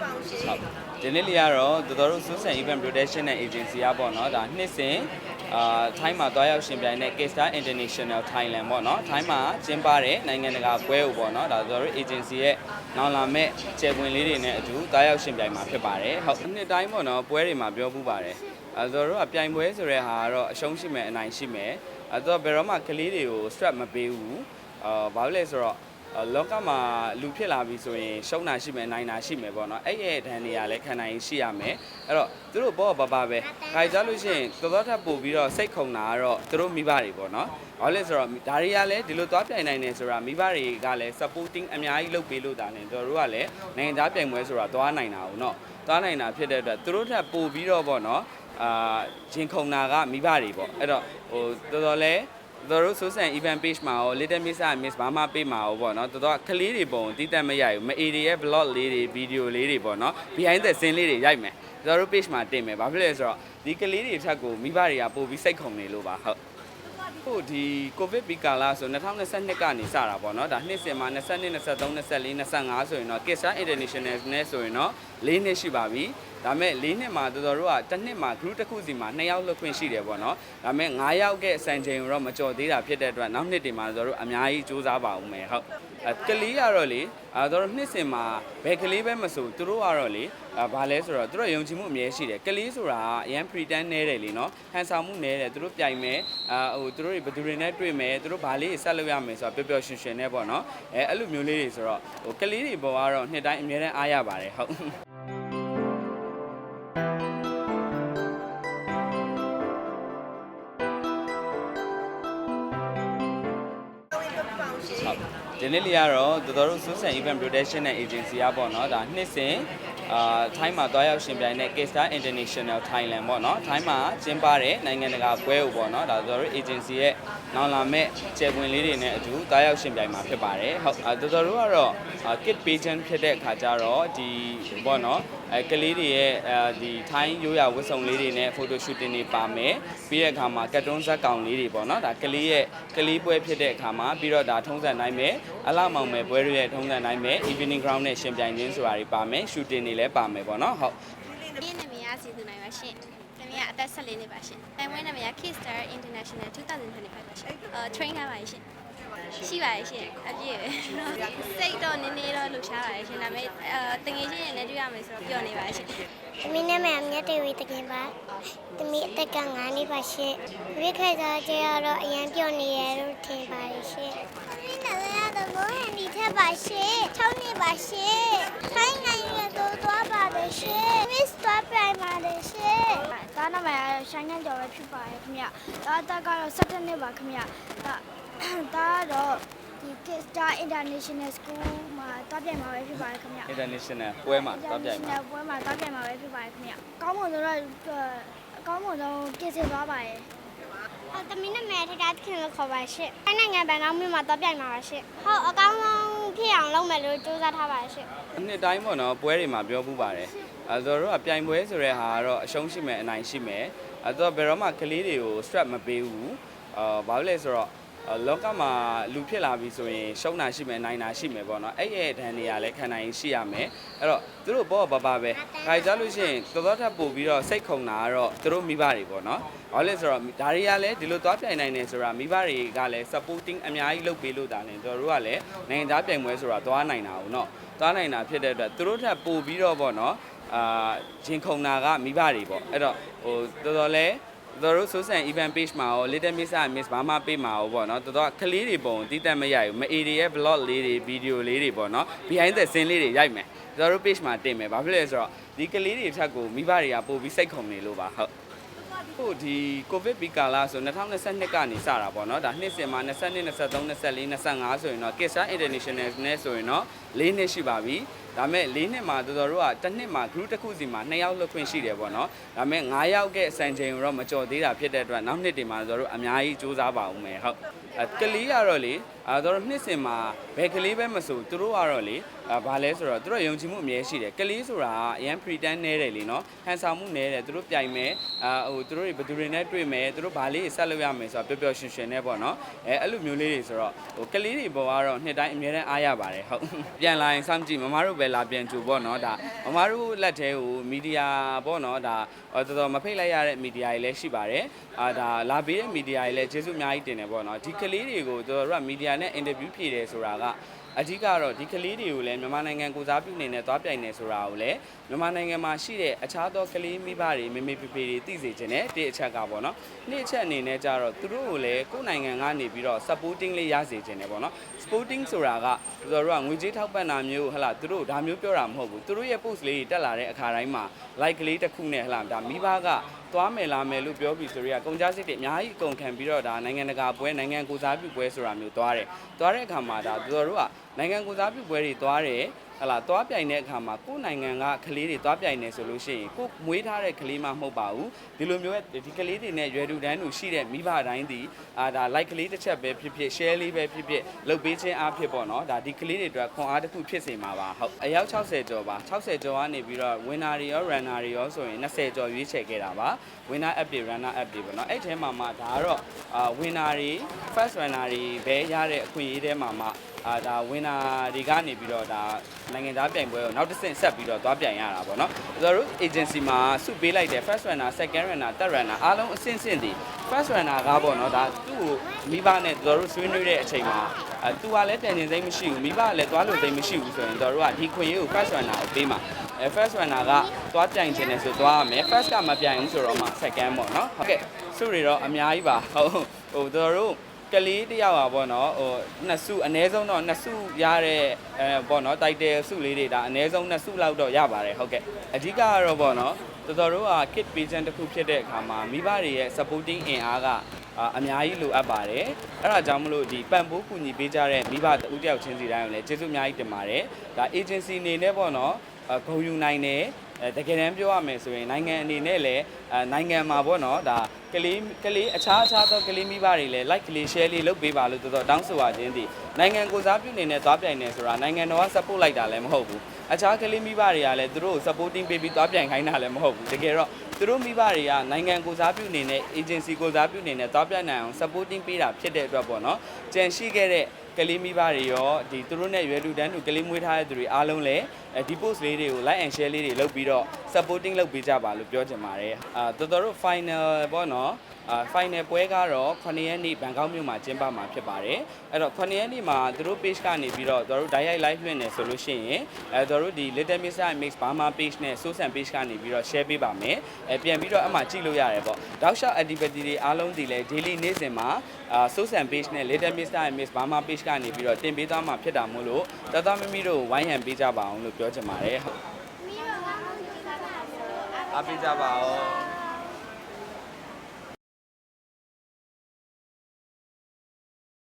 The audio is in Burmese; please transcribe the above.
ဟုတ်ဒီနေ့လေးကတော့တော်တော်တို့ Susan Event Protection နဲ့ Agency ကပေါ့နော်ဒါနှစ်စဉ်အာထိုင်းမှာတွားရောက်ရှင်ပြိုင်တဲ့ K-Star International Thailand ပေါ့နော်ထိုင်းမှာကျင်းပတဲ့နိုင်ငံတကာပွဲကိုပေါ့နော်ဒါတော်တော်တို့ Agency ရဲ့နောက်လာမဲ့ကျေပွင်လေးတွေနဲ့အတူတွားရောက်ရှင်ပြိုင်မှာဖြစ်ပါတယ်ဟုတ်နှစ်တိုင်းပေါ့နော်ပွဲတွေမှာပြောပူပါတယ်အဲတော်တော်တို့ကပြိုင်ပွဲဆိုတဲ့ဟာကတော့အရှုံးရှိမယ်အနိုင်ရှိမယ်အဲတော့ဘယ်တော့မှကလေးတွေကို strap မပေးဘူးအာဘာလို့လဲဆိုတော့အော် လောကမှာလူဖြစ်လာပြီဆိုရင်ရှုံးတာရှိမယ်နိုင်တာရှိမယ်ပေါ့နော်အဲ့ရဲ့ဒဏ်တွေကလည်းခံနိုင်ရှိရမယ်အဲ့တော့သူတို့ဘောဘာဘာပဲခိုင်ကြလို့ရှိရင်တော်တော်ထပ်ပို့ပြီးတော့စိတ်ခုန်တာကတော့သူတို့မိဘတွေပေါ့နော်ဘာလို့လဲဆိုတော့ဒါတွေကလည်းဒီလိုသွားပြိုင်နိုင်တယ်ဆိုတာမိဘတွေကလည်း supporting အများကြီးလုပ်ပေးလို့ဒါလည်းတို့တို့ကလည်းနိုင်ငံသားပြိုင်ပွဲဆိုတာသွားနိုင်တာဟုတ်နော်သွားနိုင်တာဖြစ်တဲ့အတွက်သူတို့ထပ်ပို့ပြီးတော့ပေါ့နော်အာဂျင်ခုန်တာကမိဘတွေပေါ့အဲ့တော့ဟိုတော်တော်လေး တော်တို့ဆိုဆန် event page မှာရော little miss อ่ะ miss ဘာမှပေးမှာရောပေါ့နော်တော်တော်ကလေးတွေပုံတီးတက်မရိုက်ဘူးမအေတွေရဲ့ blog လေးတွေ video လေးတွေပေါ့နော် behind the scene လေးတွေရိုက်မယ်တော်တို့ page မှာတင်မယ်ဘာဖြစ်လဲဆိုတော့ဒီကလေးတွေထက်ကိုမိဘတွေကပို့ပြီးစိတ်ခုန်နေလို့ပါဟုတ်ဟုတ်ဒီ covid ပြီးကာလဆို2022ကနေစတာပေါ့နော်ဒါနှစ်စဉ်မှာ22 23 24 25ဆိုရင်တော့ Kissa International နဲ့ဆိုရင်တော့၄နှစ်ရှိပါပြီ ဒါမဲ့၄နှစ်မှာတော်တော်တို့ကတစ်နှစ်မှာ group တစ်ခုစီမှာ2ယောက်လွတ်ခွင့်ရှိတယ်ပေါ့နော်ဒါမဲ့9ယောက်ရဲ့စံချိန်ကိုတော့မကြော်သေးတာဖြစ်တဲ့အတွက်နောက်နှစ်တွေမှာတော်တော်တို့အများကြီးစူးစမ်းပါဦးမယ်ဟုတ်အဲကလေးကတော့လေအဲတော်တော်နှစ်စဉ်မှာဘယ်ကလေးပဲမဆိုသူတို့ကတော့လေအဲဘာလဲဆိုတော့သူတို့ယုံကြည်မှုအမြဲရှိတယ်ကလေးဆိုတာကအရန် pretend နဲတယ်လေနော်ဟန်ဆောင်မှုနဲတယ်သူတို့ပြိုင်မယ်အာဟိုသူတို့တွေဘယ်သူတွေနဲ့တွေ့မယ်သူတို့ဘာလေးဆက်လုပ်ရမယ်ဆိုတော့ပျော်ပျော်ရွှင်ရွှင်နဲ့ပေါ့နော်အဲအဲ့လိုမျိုးလေးတွေဆိုတော့ဟိုကလေးတွေပေါ်ကတော့နှစ်တိုင်းအမြဲတမ်းအားရပါတယ်ဟုတ် ဒီနေ့လေးကတော့တော်တော်တို့ Susan Event Protection နဲ့ Agency ကပေါ့နော်ဒါနှစ်စဉ် အာထိုင်းမှာတွားရောက်ရှင်ပြိုင်တဲ့ K-Star International Thailand ပေါ့နော်ထိုင်းမှာကျင်းပတဲ့နိုင်ငံတကာပွဲကိုပေါ့နော်ဒါတော်တော်တို့ Agency ရဲ့နောက်လာမဲ့ကျေပွင်လေးတွေနဲ့အတူတွားရောက်ရှင်ပြိုင်မှာဖြစ်ပါတယ်ဟုတ်အာတော်တော်တို့ကတော့အာ kit pageant ဖြစ်တဲ့အခါကျတော့ဒီပေါ့နော်အဲကလေးတွေရဲ့အဲဒီထိုင်းရိုးရာဝတ်စုံလေးတွေနဲ့ photo shooting တွေပါမယ်ပြီးတဲ့အခါမှာကတ်တွန်းဇက်ကောင်လေးတွေပေါ့နော်ဒါကလေးရဲ့ကလေးပွဲဖြစ်တဲ့အခါမှာပြီးတော့ဒါထုံးစံတိုင်းပဲအလှမောင်မယ်ပွဲတွေရဲ့ထုံးစံတိုင်းပဲ evening ground နဲ့ရှင်ပြိုင်ခြင်းဆိုတာတွေပါမယ် shooting တွေလည်းပါမယ်ပေါ့နော်ဟုတ်ဒီနာမည်ကစီသူနိုင်ပါရှင်။နာမည်ကအသက်14နှစ်ပါရှင်။တိုင်ဝမ်နာမည်က Kickstar International 2025ပါရှင်။အာ train ထားပါရှင်။ရှိပါရဲ့ရှင်။အပြည့်ပဲ။စိတ်တော့နည်းနည်းတော့လှူရှားပါရဲ့ရှင်။ဒါပေမဲ့အာတငယ်ချင်းတွေနဲ့တွေ့ရမယ်ဆိုတော့ပျော်နေပါရဲ့ရှင်။သမီးနာမည်အမြတ်တေဝီတကင်ပါသမီးအသက်က9နှစ်ပါရှင့်ဝိခေသာကျတော့အရန်ပြော့နေရလို့ထင်ပါတယ်ရှင့်သမီးနာမည်ကတော့မိုးဟန်ဒီထက်ပါရှင့်6နှစ်ပါရှင့်ထိုင်းနိုင်ငံတော့သွား ပါတယ်ရှင့် Miss သွားပြိုင်ပါတယ်ရှင့်ဒါနာမည်ကတော့ရှိုင်းကန်ကျော်ပဲဖြစ်ပါတယ်ခင်ဗျ။ဒါအသက်ကတော့17နှစ်ပါခင်ဗျ။ဒါဒါကတော့ဒီ Kidstar International School မှာတောပြိုင်မှာပဲဖြစ်ပါတယ်ခင်ဗျ။ international ပွဲမှာတွားပြိုင်မှာ International ပွဲမှာတောပြိုင်မှာပဲဖြစ်ပါတယ်ခင်ဗျ။ကောင်းမွန်တော့အကောင်းမွန်ဆုံးပြင်ဆင်သွားပါရဲ့အော်သမီးနာမည်ထတာခင်လို့ခေါ်ပါရှင့်ထိုင်းနိုင်ငံဘန်ကောက်မြို့မှာသွားပြိုင်မှာပါရှင့်ဟုတ်အကောင်းဆုံးဖြစ်အောင်လုပ်မယ်လို့ကြိုးစားထားပါတယ်ရှင့် အနှစ်တိုင်းပေါ့နော်ပွဲတွေမှာပြောမှုပါတယ်အဲဆိုတော့ပြိုင်ပွဲဆိုတဲ့ဟာကတော့အရှုံးရှိမယ်အနိုင်ရှိမယ်အဲဆိုတော့ဘယ်တော့မှကလေးတွေကို strap မပေးဘူးအာဘာလို့လဲဆိုတော့လောကမှာလူဖြစ်လာပြီဆိုရင်ရှုံးတာရှိမယ်နိုင်တာရှိမယ်ပေါ့နော်အဲ့ရဲ့ဒဏ်တွေကလည်းခံနိုင်ရှိရမယ်အဲ့တော့သူတို့ဘောဘဘာပဲခိုင်ကြလို့ရှိရင်တော်တော်ထပ်ပို့ပြီးတော့စိတ်ခုန်တာကတော့သူတို့မိဘတွေပေါ့နော်ဘာလို့လဲဆိုတော့ဒါတွေကလည်းဒီလိုသွားပြိုင်နိုင်တယ်ဆိုတာမိဘတွေကလည်း supporting အများကြီးလုပ်ပေးလို့ဒါလည်းတို့တို့ကလည်းနိုင်ငံသားပြိုင်ပွဲဆိုတာသွားနိုင်တာ ਉ နော် သွားနိုင်တာဖြစ်တဲ့အတွက်သူတို့ထပ်ပို့ပြီးတော့ပေါ့နော်အာဂျင်ခုန်တာကမိဘတွေပေါ့အဲ့တော့ဟိုတော်တော်လေးတော်တို့ Susan Event page မှာရော little miss อ่ะ miss ဘာမှပေးမှာရောပေါ့နော်တော်တော်ကလေးတွေပုံတီးတက်မရိုက်ဘူးမအေတွေရဲ့ blog လေးတွေ video လေးတွေပေါ့နော် behind the scene လေးတွေရိုက်မယ်တော်တို့ page မှာတင်မယ်ဘာဖြစ်လဲဆိုတော့ဒီကလေးတွေထက်ကိုမိဘတွေကပို့ပြီးစိတ်ခုန်နေလို့ပါဟုတ် ဟုတ်ဒီ covid ပြီးကာလဆို2022ကနေစတာပေါ့နော်ဒါနှစ်စဉ်မှာ22 23 24 25ဆိုရင်တော့ Kissa International နဲ့ဆိုရင်တော့၄နှစ်ရှိပါပြီ ဒါမဲ့၄နှစ်မှာတော်တော်တို့ကတစ်နှစ်မှာ group တစ်ခုစီမှာ2ယောက်လွတ်ခွင့်ရှိတယ်ပေါ့နော်ဒါမဲ့9ယောက်ရဲ့စံချိန်ကိုတော့မကြော်သေးတာဖြစ်တဲ့အတွက်နောက်နှစ်တွေမှာတော်တော်တို့အများကြီးစူးစမ်းပါဦးမယ်ဟုတ်အဲကလေးကတော့လေအဲတော်တော်နှစ်စဉ်မှာဘယ်ကလေးပဲမဆိုသူတို့ကတော့လေအဲဘာလဲဆိုတော့သူတို့ယုံကြည်မှုအမြဲရှိတယ်ကလေးဆိုတာကအရန် pretend နဲတယ်လीเนาะဟန်ဆောင်မှုနဲတယ်သူတို့ပြိုင်မယ်အာဟိုသူတို့တွေဘယ်သူတွေနဲ့တွေ့မယ်သူတို့ဘာလေးဆက်လုပ်ရမယ်ဆိုတော့ပျော်ပျော်ရွှင်ရွှင်နဲ့ပေါ့နော်အဲအဲ့လိုမျိုးလေးတွေဆိုတော့ဟိုကလေးတွေပေါ်ကတော့နှစ်တိုင်းအမြဲတမ်းအားရပါတယ်ဟုတ်ပြ ပြန်လာရင်စောင့်ကြည့်မမတို့ ပဲလာပြန်ကြိုပေါ့နော်ဒါမမတို့လက်ထဲကိုမီဒီယာပေါ့နော်ဒါတော်တော်မဖိတ်လိုက်ရတဲ့မီဒီယာတွေလည်းရှိပါတယ်အာဒါလာပေးတဲ့မီဒီယာတွေလည်းကျေးဇူးအများကြီးတင်တယ်ပေါ့နော်ဒီကလေးတွေကိုတော်တော်ကမီဒီယာနဲ့အင်တာဗျူးဖြေတယ်ဆိုတာက အဓိကတော့ဒီကလေးတွေကိုလည်းမြန်မာနိုင်ငံကိုစားပြုနေနဲ့သွားပြိုင်နေဆိုတာကိုလည်းမြန်မာနိုင်ငံမှာရှိတဲ့အခြားသောကလေးမိဘတွေမေမေဖေဖေတွေသိစေချင်တယ်တစ်အချက်ကပေါ့နော်နှစ်အချက်အနေနဲ့ကြတော့သူတို့ကိုလည်းကိုယ့်နိုင်ငံကနေပြီးတော့ supporting လေးရစေချင်တယ်ပေါ့နော် sporting ဆိုတာကသူတို့ကငွေကြေးထောက်ပံ့တာမျိုးဟလာသူတို့ဒါမျိုးပြောတာမဟုတ်ဘူးသူတို့ရဲ့ post လေးတွေတက်လာတဲ့အခါတိုင်းမှာ like ကလေးတစ်ခုနဲ့ဟလာဒါမိဘကသွားမယ်လာမယ်လို့ပြောပြီးဆိုတော့ကုန်ကြစိတ်တွေအများကြီးအကုန်ခံပြီးတော့ဒါနိုင်ငံတကာပွဲနိုင်ငံကိုစားပြုပွဲဆိုတာမျိုးသွားတယ်သွားတဲ့အခါမှာဒါသူတို့က နိုင်ငံကိုစားပြုပွဲတွေသွားတယ်ဟလာသွားပြိုင်တဲ့အခါမှာကိုယ်နိုင်ငံကကလေးတွေသွားပြိုင်နေဆိုလို့ရှိရင်ကိုယ်မွေးထားတဲ့ကလေးမှမဟုတ်ပါဘူးဒီလိုမျိုးဒီကလေးတွေနဲ့ရွယ်တူတန်းတူရှိတဲ့မိဘတိုင်းဒီအာဒါ like ကလေးတစ်ချက်ပဲဖြစ်ဖြစ် share လေးပဲဖြစ်ဖြစ်လုပ်ပေးခြင်းအားဖြစ်ပေါ့နော်ဒါဒီကလေးတွေအတွက်ခွန်အားတစ်ခုဖြစ်စေမှာပါဟုတ်အယောက်60ကျော်ပါ60ကျော်ကနေပြီးတော့ winner တွေရော runner တွေရောဆိုရင်20ကျော်ရွေးချယ်ခဲ့တာပါ winner app တွေ runner app တွေပေါ့နော်အဲ့ထဲမှာမှဒါကတော့အာ winner တွေ first runner တွေပဲရတဲ့အခွင့်အရေးထဲမှာမှ အာဒါ winner တွေကနေပြီးတော့ဒါနိုင်ငံသားပြိုင်ပွဲကိုနောက်တစ်ဆင့်ဆက်ပြီးတော့သွားပြိုင်ရတာပေါ့နော်ကျွန်တော်တို့ agency မှာစုပေးလိုက်တယ် first runner second runner third runner အားလုံးအဆင့်ဆင့်တည် first runner ကပေါ့နော်ဒါသူ့ကိုမိဘနဲ့ကျွန်တော်တို့ဆွေးနွေးတဲ့အချိန်မှာအဲသူကလည်းပြန်ကျင်စိတ်မရှိဘူးမိဘကလည်းသွားလို့စိတ်မရှိဘူးဆိုရင်ကျွန်တော်တို့ကဒီခွင့်ရေးကို first runner ကိုပေးမှာအဲ first runner ကသွားပြိုင်ခြင်းနဲ့ဆိုသွားရမယ် first ကမပြိုင်ဘူးဆိုတော့မှ second ပေါ့နော်ဟုတ်ကဲ့စုတွေတော့အများကြီးပါဟုတ်ဟိုကျွန်တော်တို့ ကလေးတယောက်ပါပေါ့နော်ဟိုနှစ်စုအ ਨੇ ဆုံးတော့နှစ်စုရတဲ့အဲပေါ့နော်တိုက်တယ်စုလေးတွေဒါအ ਨੇ ဆုံးနှစ်စုလောက်တော့ရပါတယ်ဟုတ်ကဲ့အဓိကကတော့ပေါ့နော်တော်တော်တို့က kit patient တစ်ခုဖြစ်တဲ့အခါမှာမိဘတွေရဲ့ supporting အင်အားကအာအများကြီးလိုအပ်ပါတယ်အဲ့ဒါကြောင့်မလို့ဒီပံ့ပိုးကူညီပေးကြတဲ့မိဘတဦးတယောက်ချင်းစီတိုင်းကိုလည်းကျေးဇူးအများကြီးတင်ပါတယ်ဒါ agency အနေနဲ့ပေါ့နော်အဂုဏ်ယူနိုင်တယ်အဲတကယ်တမ်းပြောရမယ်ဆိုရင်နိုင်ငံအနေနဲ့လည်း အဲနိုင်ငံမှာပေါ့နော်ဒါကလေးကလေးအခြားအခြားသောကလေးမိဘတွေလည်း like ကလေး share လေးလုပ်ပေးပါလို့တော်တော်တောင်းဆိုပါခြင်းသည်နိုင်ငံကိုစားပြုနေနဲ့သွားပြိုင်နေဆိုတာနိုင်ငံတော်က support လိုက်တာလည်းမဟုတ်ဘူးအခြားကလေးမိဘတွေကလည်းသူတို့ကို supporting ပေးပြီးသွားပြိုင်ခိုင်းတာလည်းမဟုတ်ဘူးတကယ်တော့သူတို့မိဘတွေကနိုင်ငံကိုစားပြုနေနဲ့ agency ကိုစားပြုနေနဲ့သွားပြိုင်နိုင်အောင် supporting ပေးတာဖြစ်တဲ့အတွက်ပေါ့နော်ကြံရှိခဲ့တဲ့ကလေးမိဘတွေရောဒီသူတို့နဲ့ရွယ်လူတန်းတူကလေးမွေးထားတဲ့သူတွေအားလုံးလည်းအဲဒီ post လေးတွေကို like and share လေးတွေလုပ်ပြီးတော့ supporting လုပ်ပေးကြပါလို့ပြောချင်ပါတယ်အာတော်တော်တို့ final ပေါ့နော်အာ final ပွဲကတော့9ရက်နေ့ဘန်ကောက်မြို့မှာကျင်းပမှာဖြစ်ပါတယ်အဲ့တော့9ရက်နေ့မှာသူတို့ page ကနေပြီးတော့တို့ direct live လွှင့်နေဆိုလို့ရှိရင်အဲတို့ဒီ Little Miss Mix Burma page နဲ့ Sosan page ကနေပြီးတော့ share ပေးပါမယ်အဲပြန်ပြီးတော့အမှကြည့်လို့ရတယ်ပေါ့တောက်လျှောက် activity တွေအားလုံးဒီလေ daily နေ့စဉ်မှာအာ Sosan page နဲ့ Little Miss Mix Burma page ကနေပြီးတော့တင်ပေးသွားမှာဖြစ်တာမို့လို့တသားမမီတို့ဝိုင်းဟန်ပေးကြပါအောင်လို့ပြောချင်ပါတယ်ဟုတ်အားပေးကြပါဦး